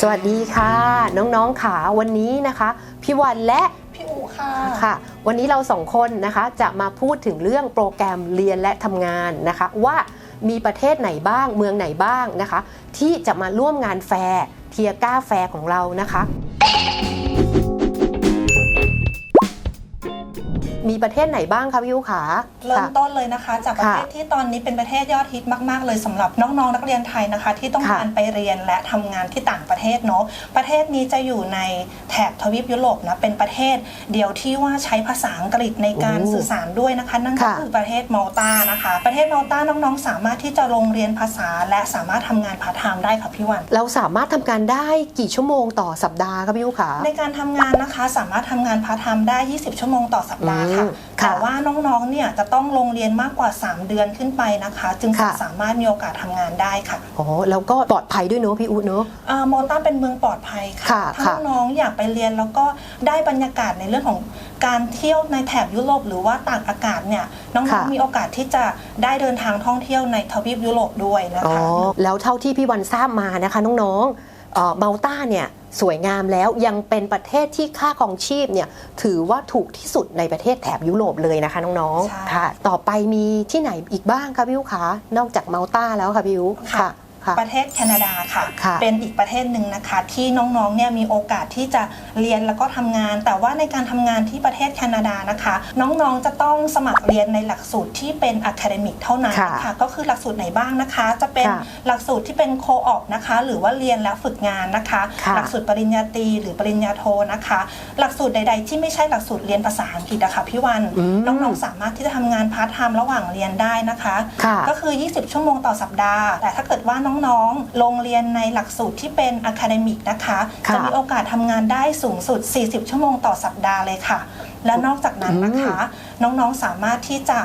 สวัสดีค่ะ น้องๆขาวันนี้นะคะ พี่วันและพี่อูค่ะค่ะ วันนี้เราสองคนนะคะจะมาพูดถึงเรื่องโปรแกรมเรียนและทำงานนะคะ ว่ามีประเทศไหนบ้างเมืองไหนบ้างนะคะ ที่จะมาร่วมงานแฟร์เทียก้าแฟร์ของเรานะคะ มีประเทศไหนบ้างคะพี่ยุขา เริ่มค่ะต้นเลยนะคะ จากประเทศค่ะที่ตอนนี้เป็นประเทศยอดฮิตมาก ๆ เลยสำหรับน้องๆนักเรียนไทยนะคะ ที่ต้องค่ะการไปเรียนและทำงานที่ต่างประเทศเนาะประเทศนี้จะอยู่ในแถบทวีปยุโรปนะเป็นประเทศเดียวที่ว่าใช้ภาษาอังกฤษในการโอ้สื่อสารด้วยนะคะ นั่นก็ค่ะคือประเทศมาลตานะคะ ประเทศมาลตาน้องๆ สามารถที่จะลงเรียนภาษา และสามารถทำงานพาร์ทไทม์ได้ค่ะพี่วัน เราสามารถทำการได้กี่ชั่วโมงต่อสัปดาห์คะพี่ยุขาในการทำงานนะคะสามารถทำงานพาร์ทไทม์ได้ 20 ชั่วโมงต่อสัปดาห์ค่ะอืมค่ะแต่ว่าน้องๆ เนี่ยจะต้องลงเรียนมากกว่า 3 เดือนขึ้นไปนะคะ จึงจะค่ะ สามารถมีโอกาสทำงานได้ค่ะอ๋อแล้วก็ปลอดภัยด้วยเนอะพี่อุ๊เนอะ อ่าโมต้าเป็นเมืองปลอดภัยค่ะค่ะถ้าค่ะ น้องๆอยากไปเรียนแล้วก็ได้บรรยากาศในเรื่องของการเที่ยวในแถบยุโรปหรือว่าต่างอากาศเนี่ยน้องๆมีโอกาสที่จะได้เดินทางท่องเที่ยวในทวีปยุโรปด้วยนะอ๋อคะ แล้วเท่าที่พี่วันทราบมานะคะน้องๆเอ่อมัลตาเนี่ย สวยงามแล้วยังเป็นประเทศที่ค่าครองชีพเนี่ยถือว่าถูกที่สุดในประเทศแถบยุโรปเลยนะคะน้องใช่ๆค่ะ ต่อไปมีที่ไหนอีกบ้างคะพี่ยุคะนอกจากมัลตาแล้วค่ะพี่ยุค่ะ ค่ะค่ะประเทศแคนาดาค่ะ ค่ะเป็นอีกประเทศหนึ่งนะคะ ที่น้องๆเนี่ยมีโอกาสที่จะเรียนแล้วก็ทำงาน แต่ว่าในการทำงานที่ประเทศแคนาดานะคะ น้องๆจะต้องสมัครเรียนในหลักสูตรที่เป็นอะคาเดมิกเท่านั้นค่ะค่ะก็คือหลักสูตรไหนบ้างนะคะ จะเป็นค่ะหลักสูตรที่เป็นโคออปนะคะ หรือว่าเรียนแล้วฝึกงานนะคะ ค่ะหลักสูตรปริญญาตรีหรือปริญญาโทนะคะ หลักสูตรใด ๆ ที่ไม่ใช่หลักสูตรเรียนภาษาอังกฤษอะค่ะพี่วันอืมน้องๆสามารถที่จะทำงานพาร์ทไทม์ระหว่างเรียนได้นะคะ ค่ะ ก็คือ 20 ชั่วโมงต่อสัปดาห์ แต่ถ้าเกิดว่าน้องๆลงเรียนในหลักสูตรที่เป็นอะคาเดมิกนะคะ ค่ะ จะมีโอกาสทำงานได้สูงสุด 40 ชั่วโมงต่อสัปดาห์เลยค่ะ และนอกจากนั้นนะคะ น้องๆ สามารถที่จะ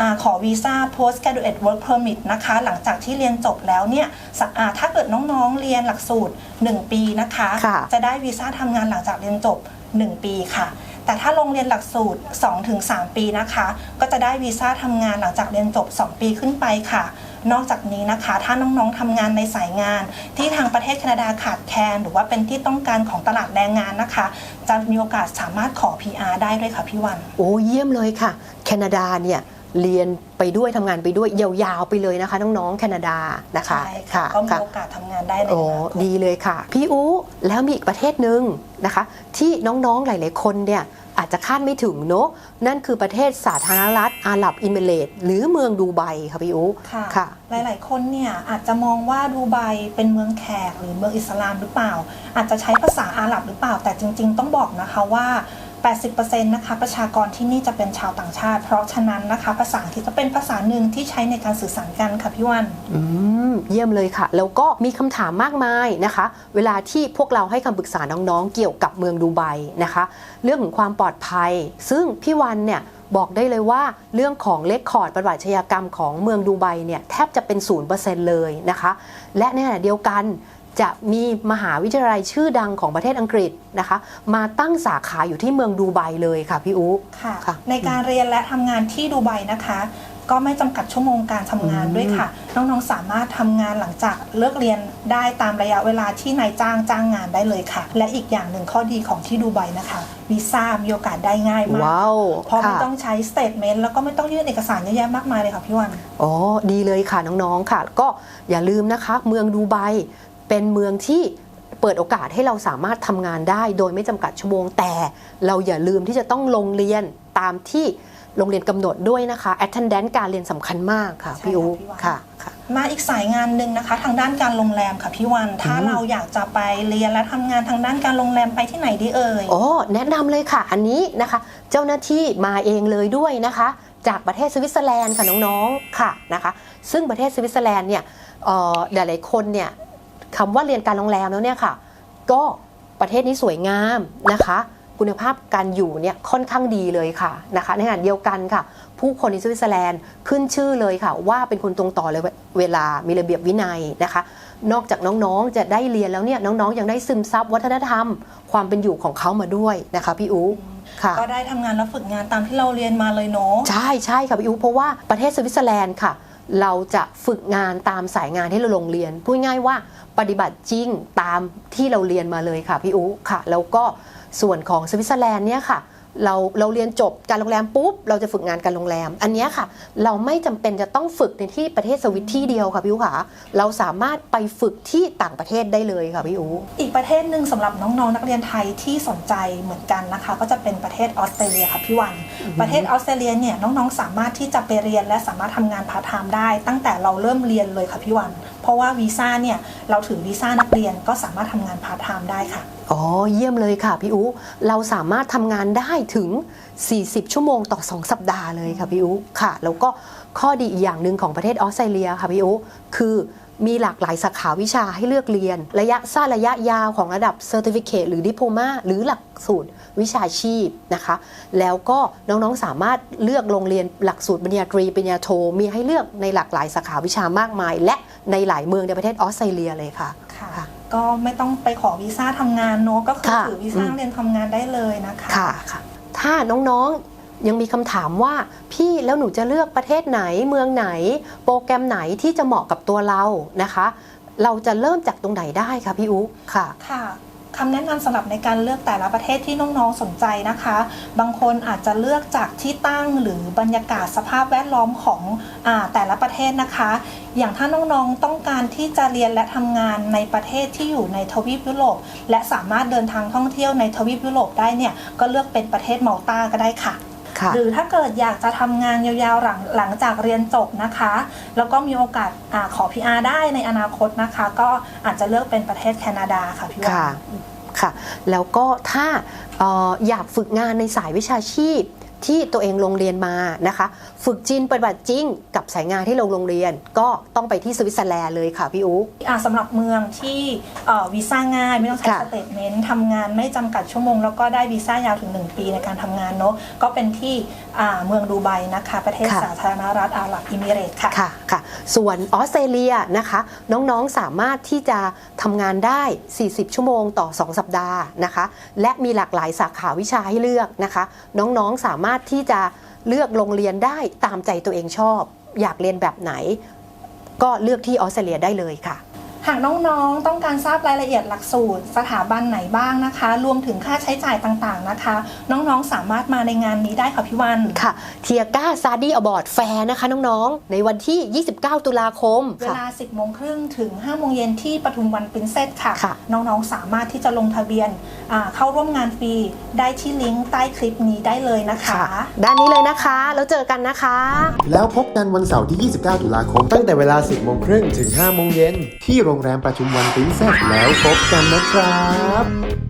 อาขอวีซ่า post graduate work permit นะคะ หลังจากที่เรียนจบแล้วเนี่ยสะอ่าถ้าเกิดน้องๆ เรียนหลักสูตร 1 ปีนะคะ ค่ะ จะได้วีซ่าทำงานหลังจากเรียนจบ 1 ปีค่ะ แต่ถ้าลงเรียนหลักสูตร 2-3 ปีนะคะ ก็จะได้วีซ่าทำงานหลังจากเรียนจบ 2 ปีขึ้นไปค่ะ นอกจากนี้นะคะ ถ้าน้องๆทำงานในสายงาน ที่ทางประเทศแคนาดาขาดแคลนหรือว่าเป็นที่ต้องการของตลาดแรงงานนะคะ จะมีโอกาสสามารถขอ PR ได้ด้วยค่ะพี่วัน โอ้เยี่ยมเลยค่ะ แคนาดาเนี่ยเรียนไปด้วยทำงานไปด้วยยาวๆไปเลยนะคะ น้องๆแคนาดานะคะใช่ค่ะก็มีโอกาสทำงานได้ในโอ้อนาคตดีเลยค่ะ พี่อูแล้วมีอีกประเทศหนึ่งนะคะ ที่น้องๆหลาย ๆ คนเนี่ย อาจจะคาดไม่ถึงเนอะนั่นคือประเทศสาธารณรัฐอาหรับอิมิเรตส์หรือเมืองดูไบค่ะพี่อูค่ะค่ะ หลาย ๆ คนเนี่ยอาจจะมองว่าดูไบเป็นเมืองแขกหรือเมืองอิสลามหรือเปล่า อาจจะใช้ภาษาอาหรับหรือเปล่า แต่จริง ๆ ต้องบอกนะคะว่า 80%นะคะประชากรที่นี่จะเป็นชาวต่างชาติ เพราะฉะนั้นนะคะ ภาษาอังกฤษจะเป็นภาษาหนึ่งที่ใช้ในการสื่อสารกันค่ะพี่วันอืมเยี่ยมเลยค่ะ แล้วก็มีคำถามมากมายนะคะ เวลาที่พวกเราให้คำปรึกษาน้องๆ เกี่ยวกับเมืองดูไบนะคะ เรื่องของความปลอดภัย ซึ่งพี่วันเนี่ยบอกได้เลยว่าเรื่องของเลคคอร์ดประวัติอาชญากรรมของเมืองดูไบเนี่ยแทบจะเป็น0%เลยนะคะ และในขณะเดียวกัน จะมีมหาวิทยาลัยชื่อดังของประเทศอังกฤษนะคะ มาตั้งสาขาอยู่ที่เมืองดูไบเลยค่ะพี่อุ๊ค่ะค่ะในการเรียนและทำงานที่ดูไบนะคะก็ไม่จำกัดชั่วโมงการทำงานอืมด้วยค่ะ น้องๆสามารถทำงานหลังจากเลิกเรียนได้ตามระยะเวลาที่นายจ้างจ้างงานได้เลยค่ะ และอีกอย่างหนึ่งข้อดีของที่ดูไบนะคะวีซ่ามีโอกาสได้ง่ายมากว้าวเพราะไม่ค่ะต้องใช้สเตทเมนต์แล้วก็ไม่ต้องยื่นเอกสารเยอะแยะมากมายเลยค่ะพี่วันอ๋อดีเลยค่ะน้องๆค่ะ ก็อย่าลืมนะคะ เมืองดูไบ เป็นเมืองที่เปิดโอกาสให้เราสามารถทำงานได้ โดยไม่จำกัดชั่วโมงแต่เราอย่าลืมที่จะต้องลงเรียนตามที่โรงเรียนกำหนดด้วยนะคะ attendance การเรียนสำคัญมากค่ะใช่พี่อูค่ะพี่วานค่ะค่ะ มาอีกสายงานหนึ่งนะคะ ทางด้านการโรงแรมค่ะพี่วัน ถ้าอืมเราอยากจะไปเรียนและทำงานทางด้านการโรงแรมไปที่ไหนดีเอ่ยโอ้แนะนำเลยค่ะ อันนี้นะคะ เจ้าหน้าที่มาเองเลยด้วยนะคะ จากประเทศสวิตเซอร์แลนด์ค่ะน้องๆค่ะนะคะ ซึ่งประเทศสวิตเซอร์แลนด์เนี่ยเอ่อหลายๆคนเนี่ย คำว่าเรียนการโรงแรมแล้วเนี่ยค่ะ ก็ประเทศนี้สวยงามนะคะ คุณภาพการอยู่เนี่ยค่อนข้างดีเลยค่ะนะคะ ในขณะเดียวกันค่ะ ผู้คนในสวิตเซอร์แลนด์ขึ้นชื่อเลยค่ะ ว่าเป็นคนตรงต่อเลยเวลามีระเบียบวินัยนะคะ นอกจากน้องๆจะได้เรียนแล้วเนี่ยน้องๆยังได้ซึมซับวัฒนธรรม ความเป็นอยู่ของเขามาด้วยนะคะพี่อู๋ค่ะก็ได้ทำงานและฝึกงานตามที่เราเรียนมาเลยเนาะใช่ใช่ค่ะพี่อูเพราะว่าประเทศสวิตเซอร์แลนด์ค่ะ เราจะฝึกงานตามสายงานที่เราลงเรียน พูดง่ายว่าปฏิบัติจริงตามที่เราเรียนมาเลยค่ะพี่อุค่ะ แล้วก็ส่วนของสวิตเซอร์แลนด์เนี่ยค่ะ เราเราเรียนจบการโรงแรมปุ๊บเราจะฝึกงานการโรงแรม อันเนี้ยค่ะ เราไม่จำเป็นจะต้องฝึกในที่ประเทศสวิตที่เดียวค่ะพี่อูค่ะเราสามารถไปฝึกที่ต่างประเทศได้เลยค่ะพี่อูอีกประเทศหนึ่งสำหรับน้องๆนักเรียนไทยที่สนใจเหมือนกันนะคะ ก็จะเป็นประเทศออสเตรเลียค่ะพี่วัน ประเทศออสเตรเลียเนี่ยน้องๆสามารถที่จะไปเรียนและสามารถทำงานพาร์ทไทม์ได้ ตั้งแต่เราเริ่มเรียนเลยค่ะพี่วัน เพราะว่าวีซ่าเนี่ยเราถือวีซ่านักเรียนก็สามารถทำงานพาร์ทไทม์ได้ค่ะ อ๋อ เยี่ยมเลยค่ะพี่อูเราสามารถทำงานได้ถึง 40 ชั่วโมงต่อ 2 สัปดาห์เลยค่ะพี่อูค่ะ แล้วก็ข้อดีอีกอย่างหนึ่งของประเทศออสเตรเลียค่ะพี่อูคือมีหลากหลายสาขาวิชาให้เลือกเรียน ระยะสั้นระยะยาวของระดับ Certificate หรือ Diploma หรือหลักสูตรวิชาชีพนะคะ แล้วก็น้องๆสามารถเลือกโรงเรียนหลักสูตรปริญญาตรีปริญญาโทมีให้เลือกในหลากหลายสาขาวิชามากมาย และในหลายเมืองในประเทศออสเตรเลียเลยค่ะค่ะค่ะ ก็ไม่ต้องไปขอวีซ่าทำงานเนอะก็คือค่ะถือวีซ่าอืมนักเรียนทำงานได้เลยนะคะ ค่ะค่ะ ถ้าน้องๆยังมีคำถามว่าพี่แล้วหนูจะเลือกประเทศไหนเมืองไหน โปรแกรมไหนที่จะเหมาะกับตัวเรานะคะ เราจะเริ่มจากตรงไหนได้คะพี่อุ๊ค่ะ ค่ะ คำแนะนำสำหรับในการเลือกแต่ละประเทศที่น้องๆสนใจนะคะ บางคนอาจจะเลือกจากที่ตั้งหรือบรรยากาศสภาพแวดล้อมของอแต่ละประเทศนะคะ อย่างถ้าน้องๆต้องการที่จะเรียนและทำงานในประเทศที่อยู่ในทวีปยุโรปและสามารถเดินทางท่องเที่ยวในทวีปยุโรปได้เนี่ยก็เลือกเป็นประเทศมาลตาก็ได้ค่ะ หรือถ้าเกิดอยากจะทำงานยาวๆหลังหลังจากเรียนจบนะคะ แล้วก็มีโอกาสอาขอ PR ได้ในอนาคตนะคะ ก็อาจจะเลือกเป็นประเทศแคนาดาค่ะพี่วาค่ะนค่ะ แล้วก็ถ้าเอ่ออยากฝึกงานในสายวิชาชีพ ที่ตัวเองลงเรียนมานะคะ ฝึกจริงปฏิบัติจริงกับสายงานที่เราลงเรียน ก็ต้องไปที่สวิตเซอร์แลนด์เลยค่ะพี่อุ๊อ่าสำหรับเมืองที่เอ่อวีซ่าง่ายไม่ต้องใช้ค่ะสเตทเมนต์ทำงานไม่จำกัดชั่วโมง แล้วก็ได้วีซ่ายาวถึง 1 ปีในการทำงานเนาะก็เป็นที่อ่าเมืองดูไบนะคะ ประเทศค่ะสาธารณรัฐอาหรับอิมิเรตส์ค่ะค่ะค่ะ ส่วนออสเตรเลียนะคะ น้องๆสามารถที่จะทำงานได้ 40 ชั่วโมงต่อ 2 สัปดาห์นะคะ และมีหลากหลายสาขาวิชาให้เลือกนะคะ น้องๆสามารถที่จะเลือกโรงเรียนได้ตามใจตัวเองชอบ อยากเรียนแบบไหน ก็เลือกที่ออสเตรเลียได้เลยค่ะ หากน้องๆ ต้องการทราบรายละเอียดหลักสูตร สถาบันไหนบ้างนะคะ รวมถึงค่าใช้จ่ายต่างๆนะคะ น้องๆ สามารถมาในงานนี้ได้ค่ะพี่วัน ค่ะเทียก้าซาดีอบอร์ดแฟร์นะคะน้องๆ ในวันที่ 29 ตุลาคมเวค่ะ ลา 10โมงครึ่งถึง5โมงเย็นที่ปทุมวันปรินเซสค่ะ ค่ะ น้องๆ สามารถที่จะลงทะเบียนอ่าเข้าร่วมงานฟรีได้ที่ลิงก์ใต้คลิปนี้ได้เลยนะคะค่ะด้านนี้เลยนะคะ แล้วเจอกันนะคะ แล้วพบกันวันเสาร์ที่ 29 ตุลาคม ตั้งแต่เวลา 10โมงครึ่งถึง 5 โมงเย็น ที่โรงแรมประชุมวันปรินเซสแล้วพบกันนะครับ